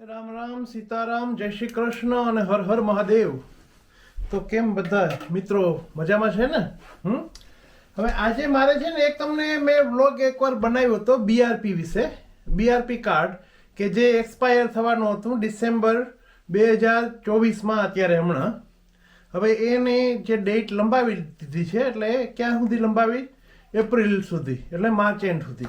રામ રામ, સીતારામ, જય શ્રી કૃષ્ણ અને હર હર મહાદેવ. તો કેમ બધા મિત્રો મજામાં છે ને? હમ? હવે આજે મારે છે ને એક તમને મેં વ્લોગ એકવાર બનાવ્યો હતો બીઆરપી વિશે. બીઆરપી કાર્ડ કે જે એક્સપાયર થવાનું હતું ડિસેમ્બર બે હજાર ચોવીસમાં અત્યારે હમણાં. હવે એને જે ડેટ લંબાવી દીધી છે, એટલે ક્યાં સુધી લંબાવી? એપ્રિલ સુધી, એટલે માર્ચ એન્ડ સુધી.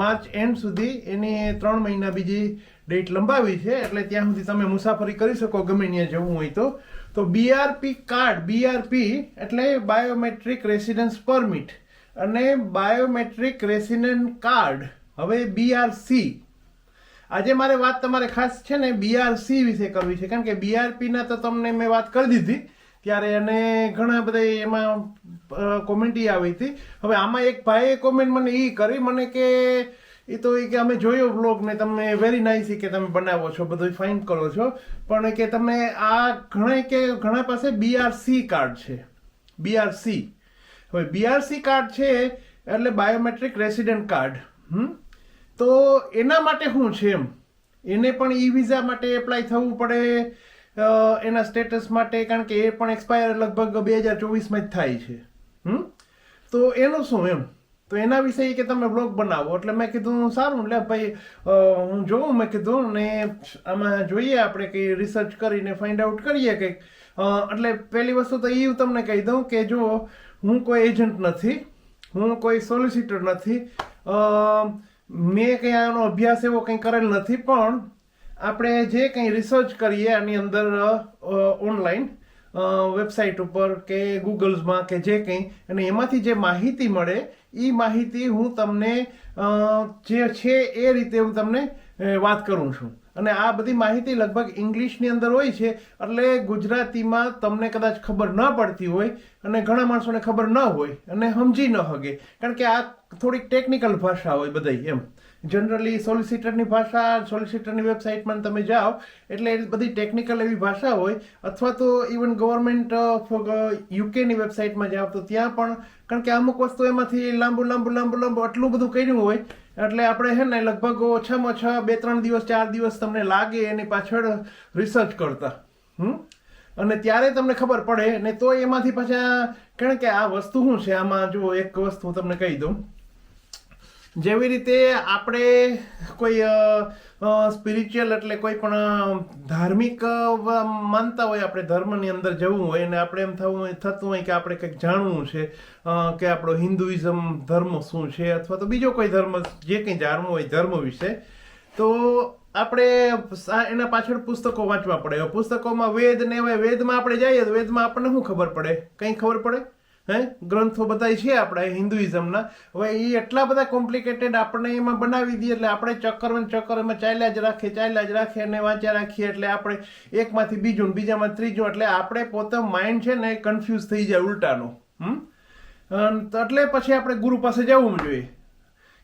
માર્ચ એન્ડ સુધી એની ત્રણ મહિના બીજી ડેટ લંબાવી છે. એટલે ત્યાં સુધી તમે મુસાફરી કરી શકો ગમે ત્યાં જવું હોય તો. તો બીઆરપી કાર્ડ બીઆરપી એટલે બાયોમેટ્રિક રેસિડન્સ પરમિટ અને બાયોમેટ્રિક રેસિડન્ટ કાર્ડ હવે બીઆરસી આજે મારે વાત તમારે ખાસ છે ને બીઆરસી વિશે કરવી છે. કારણ કે બીઆરપીના તો તમને મેં વાત કરી દીધી. ત્યારે એને ઘણા બધા એમાં કોમેન્ટ આવી હતી. હવે આમાં એક ભાઈએ કોમેન્ટ મને એ કરી, મને કે એ તો એ કે અમે જોયો બ્લોગ ને તમે વેરી નાઇસ કે તમે બનાવો છો બધું ફાઇન કરો છો. પણ કે તમે આ ઘણા કે ઘણા પાસે બીઆરસી કાર્ડ છે. બીઆરસી હવે બીઆરસી કાર્ડ છે એટલે બાયોમેટ્રિક રેસિડન્ટ કાર્ડ હમ? તો એના માટે શું છે એમ? એને પણ ઈ વિઝા માટે એપ્લાય થવું પડે. એના સ્ટેટસ માટે કારણ કે એ પણ એક્સપાયર લગભગ બે હજાર ચોવીસમાં જ થાય છે. હમ? તો એનું શું એમ? તો એના વિશે કે તમે બ્લોગ બનાવો. એટલે મેં કીધું, સારું, લે ભાઈ હું જોઉં. મેં કીધું, ને આમાં જોઈએ આપણે કંઈ રિસર્ચ કરીને ફાઇન્ડ આઉટ કરીએ કંઈક. એટલે પહેલી વસ્તુ તો એ તમને કહી દઉં કે જો હું કોઈ એજન્ટ નથી, હું કોઈ સોલિસિટર નથી મેં કંઈ આનો અભ્યાસ એવો કંઈ કરેલ નથી, પણ આપણે જે કંઈ રિસર્ચ કરીએ આની અંદર ઓનલાઈન વેબસાઇટ ઉપર કે ગૂગલ્સમાં કે જે કંઈ, અને એમાંથી જે માહિતી મળે એ માહિતી હું તમને જે છે એ રીતે હું તમને વાત કરું છું. અને આ બધી માહિતી લગભગ ઇંગ્લિશની અંદર હોય છે, એટલે ગુજરાતીમાં તમને કદાચ ખબર ન પડતી હોય, અને ઘણા માણસોને ખબર ન હોય, અને સમજી ન શકે કારણ કે આ થોડીક ટેકનિકલ ભાષા હોય બધાય એમ. જનરલી સોલિસિટરની ભાષા સોલિસિટરની વેબસાઇટમાં તમે જાઓ, એટલે એ બધી ટેકનિકલ એવી ભાષા હોય, અથવા તો ઇવન ગવર્મેન્ટ યુકેની વેબસાઇટમાં જાઓ, તો ત્યાં પણ, કારણ કે અમુક વસ્તુ એમાંથી લાંબુ લાંબુ લાંબુ લાંબુ આટલું બધું કર્યું હોય, એટલે આપણે હે ને લગભગ ઓછામાં ઓછા બે ત્રણ દિવસ, ચાર દિવસ તમને લાગે એની પાછળ રિસર્ચ કરતા. હમ? અને ત્યારે તમને ખબર પડે, ને તો એમાંથી પાછા, કારણ કે આ વસ્તુ શું છે? આમાં જો એક વસ્તુ તમને કહી દઉં. જેવી રીતે આપણે કોઈ સ્પિરિચ્યુઅલ એટલે કોઈ પણ ધાર્મિક માનતા હોય, આપણે ધર્મની અંદર જવું હોય અને આપણે એમ થવું હોય, થતું હોય કે આપણે કંઈક જાણવું છે કે આપણો હિન્દુઇઝમ ધર્મ શું છે અથવા તો બીજો કોઈ ધર્મ જે કંઈ જાણવું હોય ધર્મ વિશે, તો આપણે એના પાછળ પુસ્તકો વાંચવા પડે. પુસ્તકોમાં વેદ ને વેદમાં આપણે જઈએ તો વેદમાં આપણને શું ખબર પડે? કંઈ ખબર પડે? હે? ગ્રંથો બધા છે આપણા હિન્દુઇઝમના. હવે એ એટલા બધા કોમ્પ્લિકેટેડ આપણે એમાં બનાવી દઈએ એટલે આપણે ચક્કર ચક્કર એમાં ચાલ્યા જ રાખીએ, ચાલ્યા જ રાખીએ અને વાંચ્યા રાખીએ એટલે આપણે એકમાંથી બીજું ને બીજામાં ત્રીજું એટલે આપણે પોતે માઇન્ડ છે ને કન્ફ્યુઝ થઈ જાય ઉલટાનો. હમ? એટલે પછી આપણે ગુરુ પાસે જવું જોઈએ.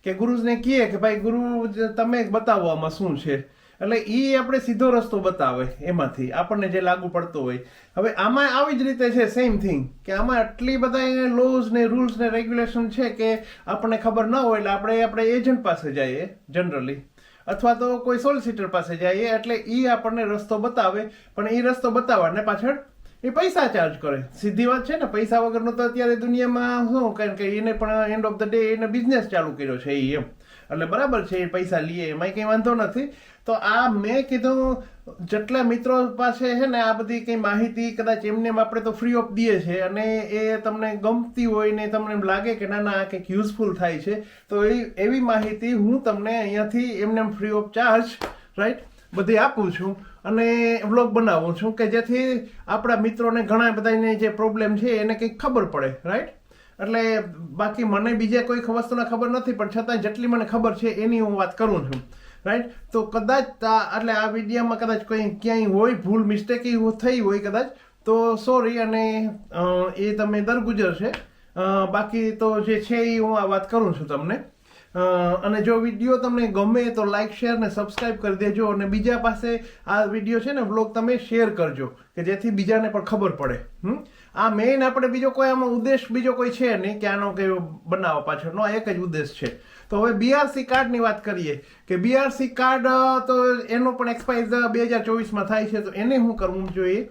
કે ગુરુને કહીએ કે ભાઈ ગુરુ, તમે બતાવો આમાં શું છે? એટલે એ આપણે સીધો રસ્તો બતાવે એમાંથી, આપણને જે લાગુ પડતો હોય. હવે આમાં આવી જ રીતે છે સેમ થિંગ કે આમાં આટલી બધા લોઝ ને રૂલ્સ ને રેગ્યુલેશન છે કે આપણને ખબર ન હોય એટલે આપણે આપણે એજન્ટ પાસે જઈએ જનરલી અથવા તો કોઈ સોલિસિટર પાસે જઈએ, એટલે એ આપણને રસ્તો બતાવે, પણ એ રસ્તો બતાવવાને પાછળ એ પૈસા ચાર્જ કરે. સીધી વાત છે ને, પૈસા વગરનો તો અત્યારે દુનિયામાં શું, કારણ કે એને પણ એન્ડ ઓફ ધ ડે એને બિઝનેસ ચાલુ કર્યો છે એ એમ. એટલે બરાબર છે, એ પૈસા લઈએ એમાં કંઈ વાંધો નથી. તો આ મેં કીધું, જેટલા મિત્રો પાસે છે ને આ બધી કંઈ માહિતી કદાચ એમને એમ આપણે તો ફ્રી ઓફ દઈએ છે અને એ તમને ગમતી હોય ને તમને એમ લાગે કે ના ના, આ કંઈક યુઝફુલ થાય છે, તો એ, એવી માહિતી હું તમને અહીંયાથી એમને એમ ફ્રી ઓફ ચાર્જ રાઈટ બધી આપું છું અને વ્લોગ બનાવું છું કે જેથી આપણા મિત્રોને ઘણા બધાને જે પ્રોબ્લેમ છે એને કંઈક ખબર પડે રાઈટ એટલે બાકી મને બીજા કોઈ વસ્તુના ખબર નથી, પણ છતાં જેટલી મને ખબર છે એની હું વાત કરું છું. રાઈટ તો કદાચ એટલે આ વિડીયોમાં કદાચ કોઈ ક્યાંય હોય, ભૂલ મિસ્ટેક થઈ હોય કદાચ, તો સોરી અને એ તમે દરગુજર છે બાકી તો જે છે એ હું આ વાત કરું છું તમને. અને જો વીડિયો તમને ગમે તો લાઈક શેર ને સબસ્ક્રાઇબ કરી દેજો અને બીજા પાસે આ વીડિયો છે ને વ્લોગ તમે શેર કરજો, કે જેથી બીજાને પણ ખબર પડે, હમ? આ મેઇન આપણે બીજો કોઈ આમાં ઉદ્દેશ બીજો કોઈ છે નહીં કે આનો કે બનાવવા પાછળનો એક જ ઉદ્દેશ છે. તો હવે બીઆરસી કાર્ડની વાત કરીએ, કે બીઆરસી કાર્ડ તો એનો પણ એક્સપાયર બે હજાર ચોવીસમાં થાય છે, તો એને શું કરવું જોઈએ.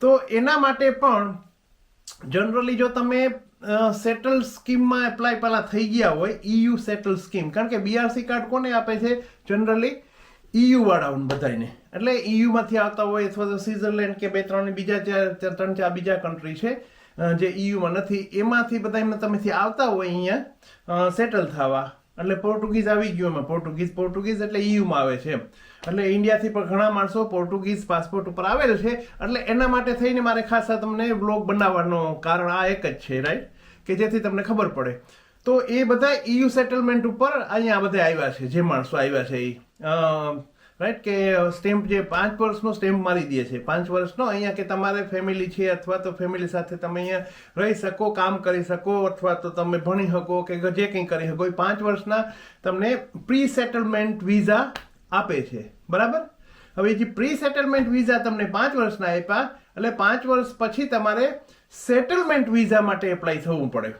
તો એના માટે પણ જનરલી જો તમે સેટલ સ્કીમમાં એપ્લાય પહેલા થઈ ગયા હોય ઈયુ સેટલ સ્કીમ કારણ કે બીઆરસી કાર્ડ કોને આપે છે? જનરલી EU વાળાઓને બધાને એટલે ઈયુમાંથી આવતા હોય અથવા તો સ્વિટ્ઝરલેન્ડ કે બે ત્રણ બીજા ચાર ત્રણ ચાર બીજા કન્ટ્રી છે જે ઈયુમાં નથી. એમાંથી બધા એમને તમેથી આવતા હોય અહીંયા સેટલ થવા. એટલે પોર્ટુગીઝ આવી ગયું એમાં. પોર્ટુગીઝ પોર્ટુગીઝ એટલે EU માં આવે છે એમ. એટલે ઇન્ડિયાથી પણ ઘણા માણસો પોર્ટુગીઝ પાસપોર્ટ ઉપર આવેલ છે. એટલે એના માટે થઈને મારે ખાસ તમને બ્લોગ બનાવવાનો કારણ આ એક જ છે રાઈટ કે જેથી તમને ખબર પડે. તો એ બધા ઈયુ સેટલમેન્ટ ઉપર અહીંયા બધા આવ્યા છે, જે માણસો આવ્યા છે એ રાઈટ કે સ્ટેમ્પ જે પાંચ વર્ષનો સ્ટેમ્પ મારી દે છે. પાંચ વર્ષનો અહીંયા કે તમારે ફેમિલી છે અથવા તો ફેમિલી સાથે તમે અહીંયા રહી શકો, કામ કરી શકો, અથવા તો તમે ભણી શકો કે જે કંઈ કરી શકો. એ પાંચ વર્ષના તમને પ્રી સેટલમેન્ટ વિઝા આપે છે. બરાબર? હવે જે પ્રી સેટલમેન્ટ વિઝા તમને પાંચ વર્ષના આપ્યા, એટલે પાંચ વર્ષ પછી તમારે સેટલમેન્ટ વિઝા માટે એપ્લાય થવું પડે.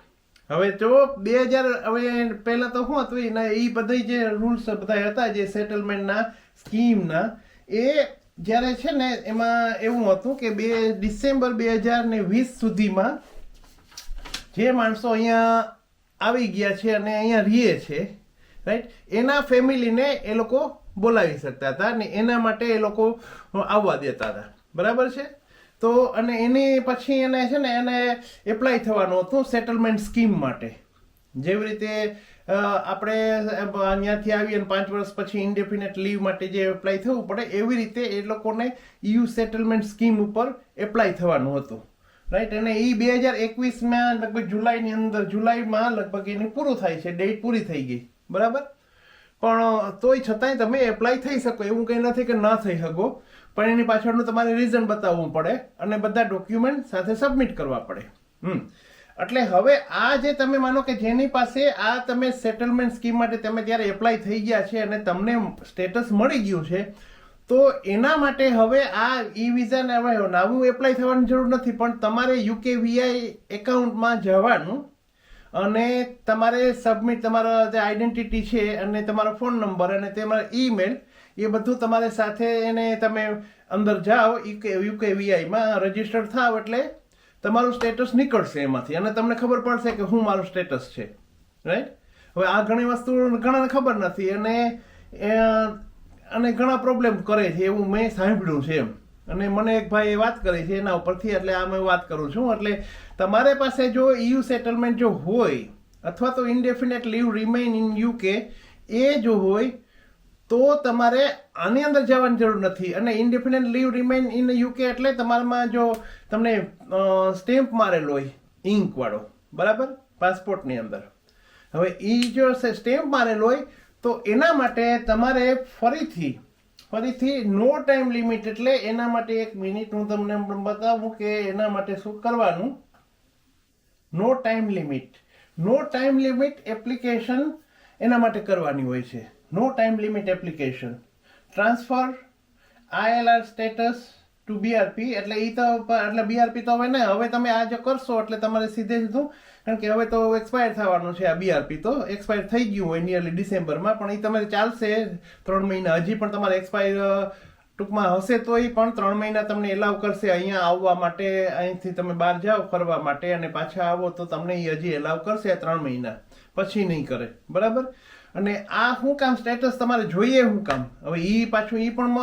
હવે જો બે હજાર, હવે પહેલાં તો શું હતું, એના એ બધા જે રૂલ્સ બધા હતા, જે સેટલમેન્ટના સ્કીમના એ જ્યારે છે ને, એમાં એવું હતું કે બે ડિસેમ્બર બે હજાર ને વીસ સુધીમાં જે માણસો અહીંયા આવી ગયા છે અને અહીંયા રહીએ છે રાઈટ એના ફેમિલીને એ લોકો બોલાવી શકતા હતા ને એના માટે એ લોકો આવવા દેતા હતા. બરાબર છે? તો અને એની પછી એને છે ને એને એપ્લાય થવાનું હતું સેટલમેન્ટ સ્કીમ માટે. જેવી રીતે આપણે ત્યાંથી આવી અને પાંચ વર્ષ પછી ઇન્ડેફિનેટ લીવ માટે જે એપ્લાય થવું પડે, એવી રીતે એ લોકોને યુ સેટલમેન્ટ સ્કીમ ઉપર એપ્લાય થવાનું હતું. રાઈટ અને એ બે હજાર એકવીસમાં લગભગ જુલાઈની અંદર, જુલાઈમાં લગભગ એની પૂરું થાય છે ડેટ પૂરી થઈ ગઈ. બરાબર? પણ તોય છતાંય તમે એપ્લાય થઈ શકો, એવું કંઈ નથી કે ન થઈ શકો. પણ એની પાછળનું તમારે રીઝન બતાવવું પડે અને બધા ડોક્યુમેન્ટ સાથે સબમિટ કરવા પડે. હમ. એટલે હવે આ જે તમે માનો કે જેની પાસે આ તમે સેટલમેન્ટ સ્કીમ માટે તમે ત્યારે એપ્લાય થઈ ગયા છે અને તમને સ્ટેટસ મળી ગયું છે, તો એના માટે હવે આ ઈ વિઝાને હવે નવું એપ્લાય થવાની જરૂર નથી. પણ તમારે યુકે વીઆઈ એકાઉન્ટમાં જવાનું અને તમારે સબમિટ તમારા જે આઈડેન્ટિટી છે અને તમારો ફોન નંબર અને તમારા ઈમેલ એ બધું તમારે સાથે એને તમે અંદર જાઓ યુકે વીઆઈમાં રજિસ્ટર થાવ એટલે તમારું સ્ટેટસ નીકળશે એમાંથી. અને તમને ખબર પડશે કે હું મારું સ્ટેટસ છે. રાઈટ હવે આ ઘણી વસ્તુ ઘણાને ખબર નથી. અને અને ઘણા પ્રોબ્લેમ કરે છે એવું મેં સાંભળ્યું છે એમ. અને મને એક ભાઈ વાત કરી છે એના ઉપરથી, એટલે આ મેં વાત કરું છું. એટલે તમારે પાસે જો EU સેટલમેન્ટ જો હોય, અથવા તો indefinite leave remain in UK એ જો હોય, તો તમારે આની અંદર જવાની જરૂર નથી. અને independent leave remain in UK એટલે તમારામાં જો તમને સ્ટેમ્પ મારેલો હોય ઇંકવાળો બરાબર? પાસપોર્ટની અંદર. હવે એ જો સ્ટેમ્પ મારેલો હોય, તો એના માટે તમારે ફરીથી ફરીથી નો ટાઈમ લિમિટ એટલે એના માટે એક મિનિટ હું તમને બતાવું કે એના માટે શું કરવાનું? No time limit. No time limit application એના માટે કરવાની હોય છે. No time limit application. Transfer, ILR status to BRP, એટલે એ તો એટલે બીઆરપી તો હવે ને હવે તમે આ જો કરશો એટલે તમારે સીધે સીધું કારણ કે હવે તો એક્સપાયર થવાનું છે આ બીઆરપી તો. એક્સપાયર થઈ ગયું હોય નિયરલી ડિસેમ્બરમાં, પણ એ તમારે ચાલશે ત્રણ મહિના. હજી પણ તમારે એક્સપાયર ટૂંકમાં હશે તો એ પણ ત્રણ મહિના તમને એલાવ કરશે અહીંયા આવવા માટે, અહીંથી તમે બહાર જાઓ ફરવા માટે અને પાછા આવો તો તમને એ હજી એલાવ કરશે ત્રણ મહિના. પછી નહીં કરે. બરાબર? અને આ શું કામ? સ્ટેટસ તમારે જોઈએ શું કામ? હવે એ પાછું એ પણ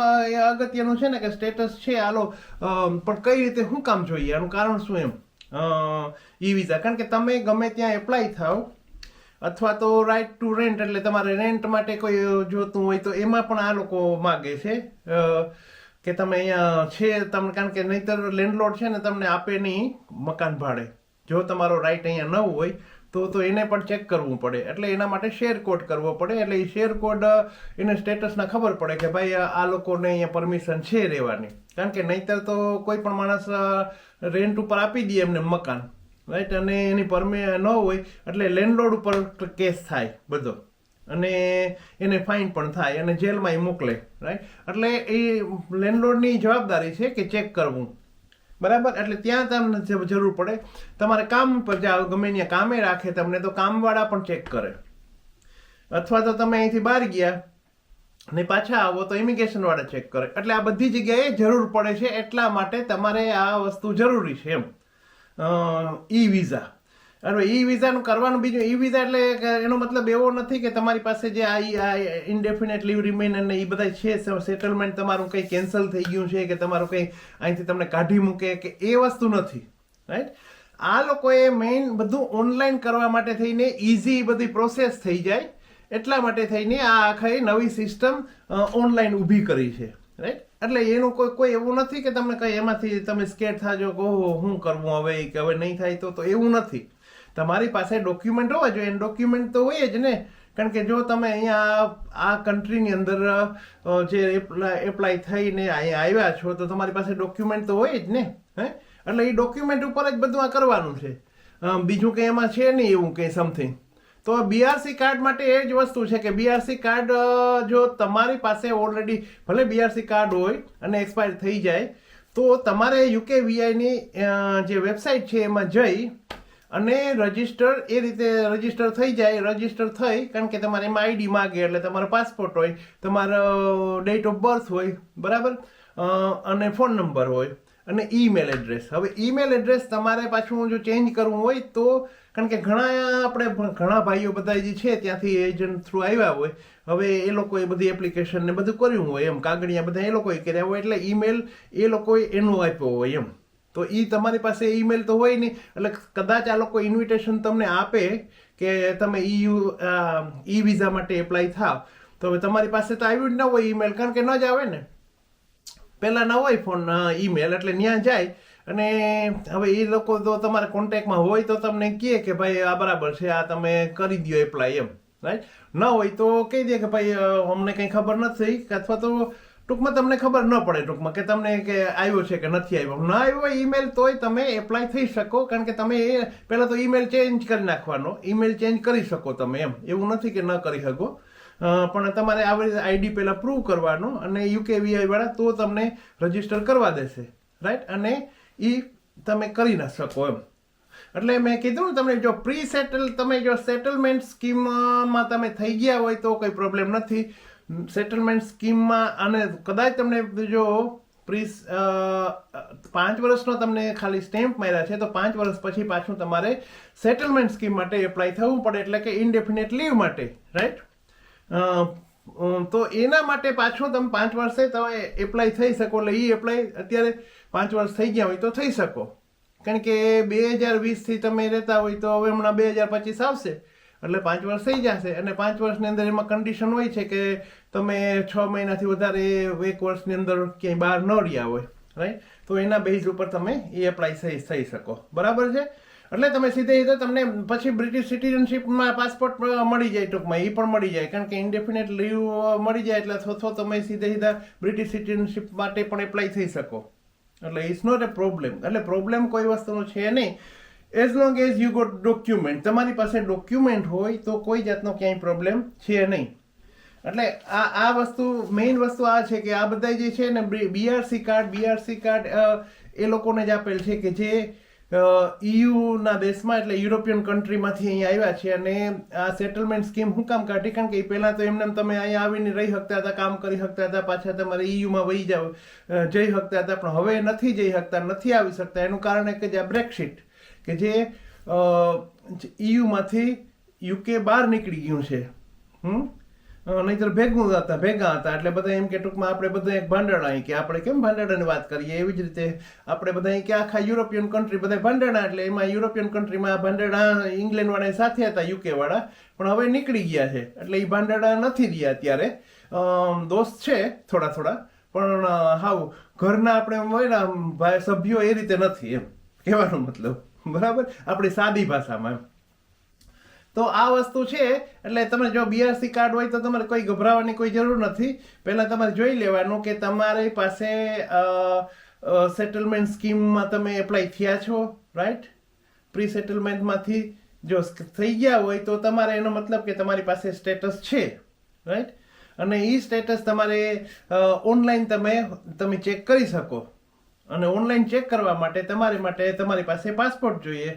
અગત્યનું છે ને કે સ્ટેટસ છે આલો પણ કઈ રીતે શું કામ જોઈએ? આનું કારણ શું એમ? ઈ વિઝા કારણ કે તમે ગમે ત્યાં એપ્લાય થાવ અથવા તો રાઇટ ટુ રેન્ટ એટલે તમારે રેન્ટ માટે કોઈ જોતું હોય, તો એમાં પણ આ લોકો માગે છે. કે તમે અહીંયા છે, તમને કારણ કે નહીતર લેન્ડલોડ છે ને, તમને આપે નહીં મકાન ભાડે. જો તમારો રાઈટ અહીંયા ન હોય, તો તો એને પણ ચેક કરવું પડે. એટલે એના માટે શેર કોડ કરવો પડે. એટલે એ શેર કોડ એને સ્ટેટસના ખબર પડે કે ભાઈ, આ લોકોને અહીંયા પરમિશન છે રહેવાની. કારણ કે નહીતર તો કોઈ પણ માણસ રેન્ટ ઉપર આપી દે એમને મકાન. રાઈટ અને એની પરમે ન હોય, એટલે લેન્ડલોડ ઉપર કેસ થાય બધો. અને એને ફાઇન પણ થાય, અને જેલમાં એ મોકલે. રાઈટ એટલે એ લેન્ડલોડની જવાબદારી છે કે ચેક કરવું. બરાબર? એટલે ત્યાં તમને જરૂર પડે. તમારે કામ પર જાઓ, ગમે ત્યાં કામે રાખે તમને, તો કામવાળા પણ ચેક કરે. અથવા તો તમે અહીંથી બહાર ગયા, ને પાછા આવો, તો ઇમિગ્રેશનવાળા ચેક કરે. એટલે આ બધી જગ્યાએ જરૂર પડે છે એટલા માટે તમારે આ વસ્તુ જરૂરી છે એમ. ઈ વિઝા અને ઈ વિઝાનું કરવાનું બીજું ઈ વિઝા એટલે એનો મતલબ એવો નથી કે તમારી પાસે જે આ ઇન્ડેફિનેટ લીવ રિમેન અને એ બધા છે સેટલમેન્ટ તમારું કંઈ કેન્સલ થઈ ગયું છે કે તમારું કંઈ અહીંથી તમને કાઢી મૂકે કે એ વસ્તુ નથી રાઈટ આ લોકોએ મેઇન બધું ઓનલાઈન કરવા માટે થઈને ઇઝી બધી પ્રોસેસ થઈ જાય, એટલા માટે થઈને આ આખા નવી સિસ્ટમ ઓનલાઈન ઊભી કરી છે. રાઈટ એટલે એનું કોઈ કોઈ એવું નથી કે તમને કઈ એમાંથી તમે સ્કેટ થાજો કે, ઓહો શું કરવું હવે કે હવે નહીં થાય તો તો એવું નથી. તમારી પાસે ડોક્યુમેન્ટ હોવા જોઈએ. ડોક્યુમેન્ટ તો હોય જ ને. કારણ કે જો તમે અહીંયા આ કન્ટ્રીની અંદર જે એપ્લાય થઈને અહીંયા આવ્યા છો, તો તમારી પાસે ડોક્યુમેન્ટ તો હોય જ ને. હે? એટલે એ ડોક્યુમેન્ટ ઉપર જ બધું આ કરવાનું છે. બીજું કંઈ એમાં છે નહીં એવું કંઈ સમથિંગ તો બીઆરસી કાર્ડ માટે એ જ વસ્તુ છે કે બીઆરસી કાર્ડ જો તમારી પાસે ઓલરેડી ભલે બીઆરસી કાર્ડ હોય અને એક્સપાયર થઈ જાય, તો તમારે યુકે વીઆઈની જે વેબસાઇટ છે એમાં જઈ અને રજિસ્ટર એ રીતે રજિસ્ટર થઈ જાય રજિસ્ટર થઈ, કારણ કે તમારે એમાં આઈડી માગે એટલે તમારો પાસપોર્ટ હોય, તમારો ડેટ ઓફ બર્થ હોય, બરાબર? અને ફોન નંબર હોય. અને ઈમેલ એડ્રેસ હવે ઈમેલ એડ્રેસ તમારે પાછું જો ચેન્જ કરવું હોય તો, કારણ કે ઘણા આપણે ઘણા ભાઈઓ બધા જે છે ત્યાંથી એજન્ટ થ્રુ આવ્યા હોય, હવે એ લોકોએ બધી એપ્લિકેશન ને બધું કર્યું હોય એમ. કાગળિયા બધા એ લોકોએ કર્યા હોય, એટલે ઈમેલ એ લોકોએ એનો આપ્યો હોય એમ. તો એ તમારી પાસે ઈમેલ તો હોય નહીં, એટલે કદાચ આ લોકો ઇન્વિટેશન તમને આપે કે તમે ઈયુ ઈ વિઝા માટે એપ્લાય થાવ. તો હવે તમારી પાસે તો આવ્યું જ ન હોય ઈમેલ કારણ કે ન જ આવે ને. પહેલા ના હોય ફોન ઈમેલ એટલે ત્યાં જાય. અને હવે એ લોકો તો તમારા કોન્ટેક્ટમાં હોય તો તમને કહે કે ભાઈ, આ બરાબર છે, આ તમે કરી દો એપ્લાય એમ રાઈટ ન હોય તો કહી દે કે ભાઈ અમને કંઈ ખબર નથી અથવા તો ટૂંકમાં તમને ખબર ન પડે ટૂંકમાં કે તમને કે આવ્યો છે કે નથી આવ્યો. ન આવ્યો ઈમેલ તોય તમે એપ્લાય થઈ શકો, કારણ કે તમે એ પહેલાં તો ઈમેલ ચેન્જ કરી નાખવાનો. ઈમેલ ચેન્જ કરી શકો તમે એમ. એવું નથી કે ન કરી શકો. પણ તમારે આવી રીતે આઈડી પહેલાં પ્રૂવ કરવાનો અને યુકે વાળા તો તમને રજિસ્ટર કરવા દેશે. રાઈટ અને એ તમે કરી ના શકો એમ. એટલે મેં કીધું તમને, જો પ્રી સેટલ તમે જો સેટલમેન્ટ સ્કીમમાં તમે થઈ ગયા હોય તો કોઈ પ્રોબ્લેમ નથી. સેટલમેન્ટ સ્કીમમાં અને કદાચ તમને જો પ્રી પાંચ વર્ષનો તમને ખાલી સ્ટેમ્પ માર્યા છે તો પાંચ વર્ષ પછી પાછું તમારે સેટલમેન્ટ સ્કીમ માટે એપ્લાય થવું પડે. એટલે કે ઇન્ડેફિનેટ લીવ માટે. રાઈટ તો એના માટે પાછું તમે પાંચ વર્ષે તમે એપ્લાય થઈ શકો. એટલે એ એપ્લાય અત્યારે પાંચ વર્ષ થઈ ગયા હોય તો થઈ શકો. કારણ કે બે હજાર વીસથી તમે રહેતા હોય તો હવે હમણાં બે હજાર પચીસ આવશે. એટલે પાંચ વર્ષ થઈ જશે. અને પાંચ વર્ષની અંદર એમાં કન્ડિશન હોય છે કે તમે છ મહિનાથી વધારે એક વર્ષની અંદર ક્યાંય બહાર ન રહ્યા હોય. રાઈટ તો એના બેઝ ઉપર તમે એ એપ્લાય થઈ થઈ શકો. બરાબર છે? એટલે તમે સીધે સીધે તમને પછી બ્રિટિશ સિટીઝનશીપમાં પાસપોર્ટ મળી જાય ટૂંકમાં એ પણ મળી જાય. કારણ કે ઇન્ડેફિનેટ લીવ મળી જાય એટલે અથવા તમે સીધે સીધા બ્રિટિશ સિટીઝનશીપ માટે પણ એપ્લાય થઈ શકો. એટલે ઇટ્સ નોટ એ પ્રોબ્લેમ એટલે પ્રોબ્લેમ કોઈ વસ્તુનો છે નહીં. As long as you got document તમારી પાસે ડોક્યુમેન્ટ હોય તો કોઈ જાતનો ક્યાંય પ્રોબ્લેમ છે નહીં. એટલે આ આ વસ્તુ મેઇન વસ્તુ આ છે કે આ બધા જે છે ને બીઆરસી કાર્ડ બીઆરસી કાર્ડ એ લોકોને જ આપેલ છે કે જે ઈયુના દેશમાં એટલે યુરોપિયન કન્ટ્રીમાંથી અહીંયા આવ્યા છે અને આ સેટલમેન્ટ સ્કીમ હું કામ કાઢી? કારણ કે એ પહેલાં તો એમને એમ તમે અહીંયા આવીને રહી શકતા હતા, કામ કરી શકતા હતા, પાછા તમારે ઈયુમાં વહી જાવ જઈ શકતા હતા, પણ હવે નથી જઈ શકતા નથી આવી શકતા. એનું કારણ એક જ આ બ્રેક્સિટ કે જે ઈયુમાંથી યુકે બહાર નીકળી ગયું છે. હમ? નહીંતર ભેગું હતા, ભેગા હતા. એટલે બધા એમ કે ટૂંકમાં આપણે બધા એક ભાંડણા અહીં કે આપણે કેમ ભાંડણાની વાત કરીએ? એવી જ રીતે આપણે બધા કે આખા યુરોપિયન કન્ટ્રી બધા ભાંડણા, એટલે એમાં યુરોપિયન કન્ટ્રીમાં ભાંડણા ઇંગ્લેન્ડ વાળા સાથે હતા યુકે વાળા. પણ હવે નીકળી ગયા છે. એટલે એ ભાંડણા નથી રહ્યા અત્યારે. દોસ્ત છે થોડા થોડા. પણ હાવ ઘરના આપણે હોય ને સભ્યો એ રીતે નથી એમ. કહેવાનો મતલબ. બરાબર? આપણી સાદી ભાષામાં એમ. તો આ વસ્તુ છે, એટલે તમે જો બીઆરસી કાર્ડ હોય તો તમારે કોઈ ગભરાવાની કોઈ જરૂર નથી. પહેલા તમારે જોઈ લેવાનું કે તમારી પાસે સેટલમેન્ટ સ્કીમમાં તમે એપ્લાય થયા છો રાઈટ પ્રી સેટલમેન્ટમાંથી જો થઈ ગયા હોય તો તમારે એનો મતલબ કે તમારી પાસે સ્ટેટસ છે રાઈટ અને એ સ્ટેટસ તમારે ઓનલાઈન તમે તમે ચેક કરી શકો. અને ઓનલાઈન ચેક કરવા માટે તમારી માટે તમારી પાસે પાસપોર્ટ જોઈએ.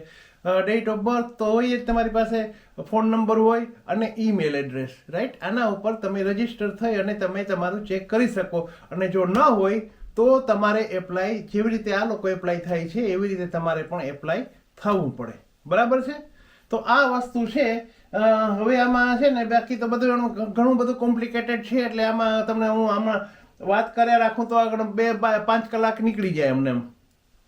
ડેટ ઓફ બર્થ તો હોય જ તમારી પાસે ફોન નંબર હોય અને ઈમેલ એડ્રેસ રાઈટ આના ઉપર તમે રજિસ્ટર થઈ અને તમે તમારું ચેક કરી શકો. અને જો ન હોય, તો તમારે એપ્લાય જેવી રીતે આ લોકો એપ્લાય થાય છે, એવી રીતે તમારે પણ એપ્લાય થવું પડે. બરાબર છે? તો આ વસ્તુ છે. હવે આમાં છે ને બાકી તો બધું ઘણું બધું કોમ્પ્લિકેટેડ છે, એટલે આમાં તમને હું આમાં વાત કર્યા રાખું તો આગળ બે બા- પાંચ કલાક નીકળી જાય એમને એમ.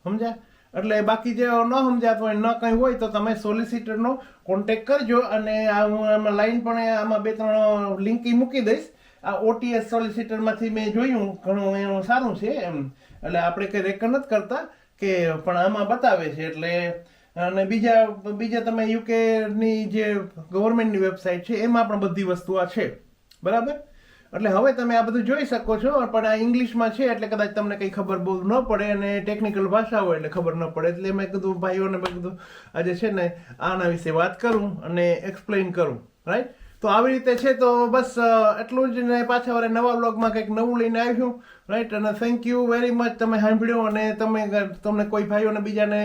સમજ્યા? એટલે બાકી જે ન સમજાતું હોય, ન કંઈ હોય તો તમે સોલિસિટરનો કોન્ટેક કરજો અને હું આમાં લાઈન પણ આમાં બે ત્રણ લિંક મૂકી દઈશ. આ ઓટીએસ સોલિસિટરમાંથી મેં જોયું, ઘણું એનું સારું છે એમ. એટલે આપણે કંઈ રેકર નથી કરતા કે પણ આમાં બતાવે છે. એટલે અને બીજા બીજા તમે યુકેની જે ગવર્મેન્ટની વેબસાઇટ છે, એમાં પણ બધી વસ્તુ આ છે. બરાબર? એટલે હવે તમે આ બધું જોઈ શકો છો, પણ આ ઇંગ્લિશમાં છે એટલે કદાચ તમને કંઈ ખબર બહુ ન પડે અને ટેકનિકલ ભાષા હોય એટલે ખબર ન પડે. એટલે મેં કીધું ભાઈઓને મેં કીધું આજે છે ને આના વિશે વાત કરું અને એક્સપ્લેન કરું રાઈટ તો આવી રીતે છે, તો બસ એટલું જ ને પાછા વારે નવા બ્લોગમાં કંઈક નવું લઈને આવ્યું રાઈટ અને થેન્ક યુ વેરી મચ તમે સાંભળ્યો અને તમે તમને કોઈ ભાઈઓને બીજાને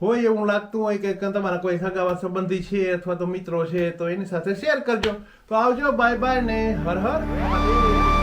હોય એવું લાગતું હોય કે તમારા કોઈ સગાવા સંબંધી છે અથવા તો મિત્રો છે, તો એની સાથે શેર કરજો. તો આવજો બાય બાય ને હર હર.